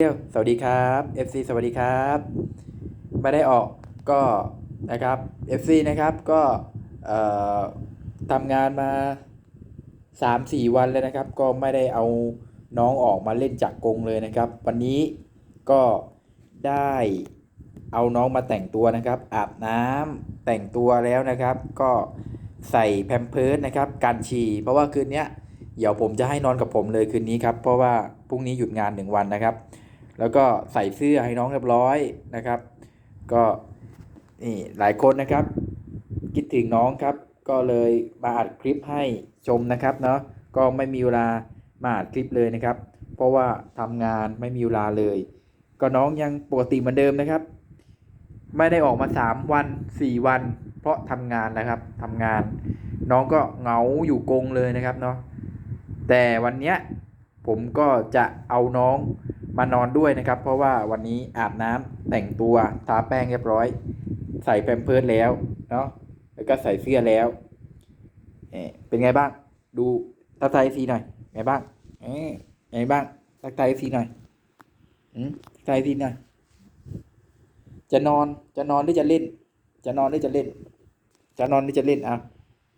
เที่ยวสวัสดีครับ FC สวัสดีครับไม่ได้ออกก็นะครับ FC นะครับก็ทำงานมา 3-4 วันแล้วนะครับ ก็ไม่ได้เอาน้องออกมาเล่นจักกงเลยนะครับ วันนี้ก็ได้เอาน้องมาแต่งตัวนะครับ อาบน้ำแต่งตัวแล้วนะครับ ก็ใส่แพมเพิร์สนะครับกันฉี่เพราะว่าคืนนี้เดี๋ยวผมจะให้นอนกับผมเลยคืนนี้ครับ เพราะว่าพรุ่งนี้หยุดงานหนึ่งวันนะครับ แล้วก็ใส่เสื้อให้น้องเรียบร้อยนะครับ ก็นี่หลายคนนะครับ คิดถึงน้องครับ ก็เลยมาอัดคลิปให้ชมนะครับเนาะก็ไม่มีเวลามาอัดคลิปเลยนะครับ เพราะว่าทำงานไม่มีเวลาเลย ก็น้องยังปกติเหมือนเดิมนะครับ ไม่ได้ออกมา 3 วัน 4 วัน เพราะทำงานนะครับทำงาน น้องก็เหงาอยู่กงเลยนะครับเนาะแต่วันเนี้ยผมก็จะเอาน้อง มานอนด้วยนะครับ เพราะว่าวันนี้อาบน้ำแต่งตัวทาแป้งเรียบร้อย ใส่แพมเพิร์สแล้วเนาะแล้วก็ใส่เสื้อแล้วเอ๊ะเป็นไงบ้าง ดูทักทายซีหน่อยไงบ้างเอ๊ะไงบ้างทักทายซีหน่อยอืมทักทายซีหน่อยจะนอนจะนอนหรือจะเล่น จะนอนหรือจะเล่น จะนอนหรือจะเล่นเอา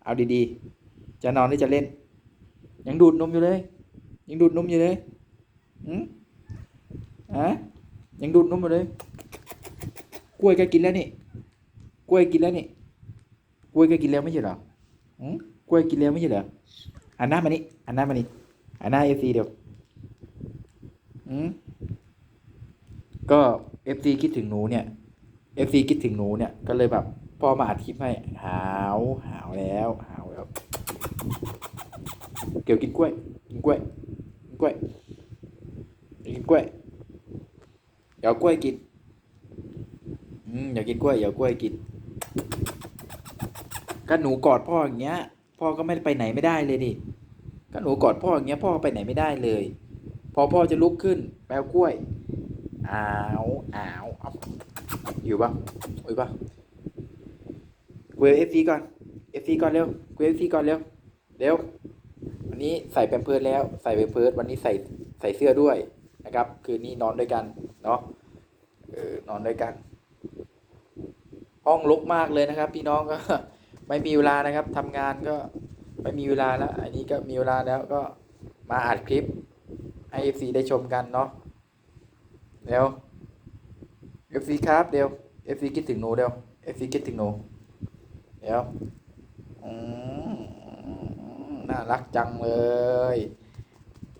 เอาดีๆ จะนอนหรือจะเล่น ยังดูดนมอยู่เลย ยังดูดนมอยู่เลยอืม อะยังดูดนมอยู่เลย กล้วยก็กินแล้วนี่ กล้วยกินแล้วนี่ กล้วยก็กินแล้วไม่ใช่เหรออืมกล้วยกินแล้วไม่ใช่เหรอหันหน้ามานี่หันหน้ามานี่หันหน้าเอฟซีเดี๋ยวอืมก็เอฟซีคิดถึงหนูเนี่ยเอฟซีคิดถึงหนูเนี่ย ก็เลยแบบพ่อมาอัดคลิปให้หาวหาวแล้วหาวแล้ว เกี่ยวกินกล้วย กินกล้วย กินกล้วย กินกล้วย เดี๋ยวเอากล้วยกินอืมอยากกินกล้วยเดี๋ยวกล้วยกินก็หนูกอดพ่ออย่างเงี้ย พ่อก็ไม่ไปไหนไม่ได้เลยดิก็หนูกอดพ่ออย่างเงี้ยพ่อไปไหนไม่ได้เลย พอพ่อจะลุกขึ้นแปลกล้วยอ้าวอ้าวอยู่ปะอยู่ปะคุยเอฟซีก่อนเอฟซีก่อนเร็วคุยเอฟซีก่อนเร็วเร็ววันนี้ใส่แพมเพิร์สแล้วใส่แพมเพิร์สวันนี้ใส่ใส่เสื้อด้วยนะครับ คืนนี้นอนด้วยกัน เนาะออนอนด้วยกัน ห้องรกมากเลยนะครับ พี่น้องก็ไม่มีเวลานะครับทำงานก็ไม่มีเวลาแล้วอันนี้ก็มีเวลาแล้วก็มาอัดคลิปให้ FC ได้ชมกันเนาะเดี๋ยว FC ครับเดี๋ยว FC คิดถึงหนูเดี๋ยว FC คิดถึงหนูเดี๋ยวน่ารักจังเลย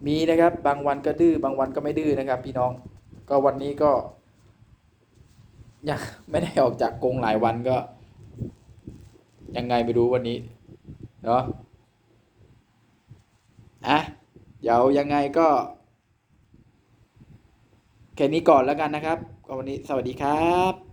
มีนะครับ บางวันก็ดื้อบางวันก็ไม่ดื้อนะครับ พี่น้อง ก็วันนี้ก็ยังไม่ได้ออกจากกรงหลายวันก็ ยังไงไม่รู้วันนี้เนาะอะเดี๋ยวยังไงก็แค่นี้ก่อนแล้วกันนะครับ ก็วันนี้สวัสดีครับ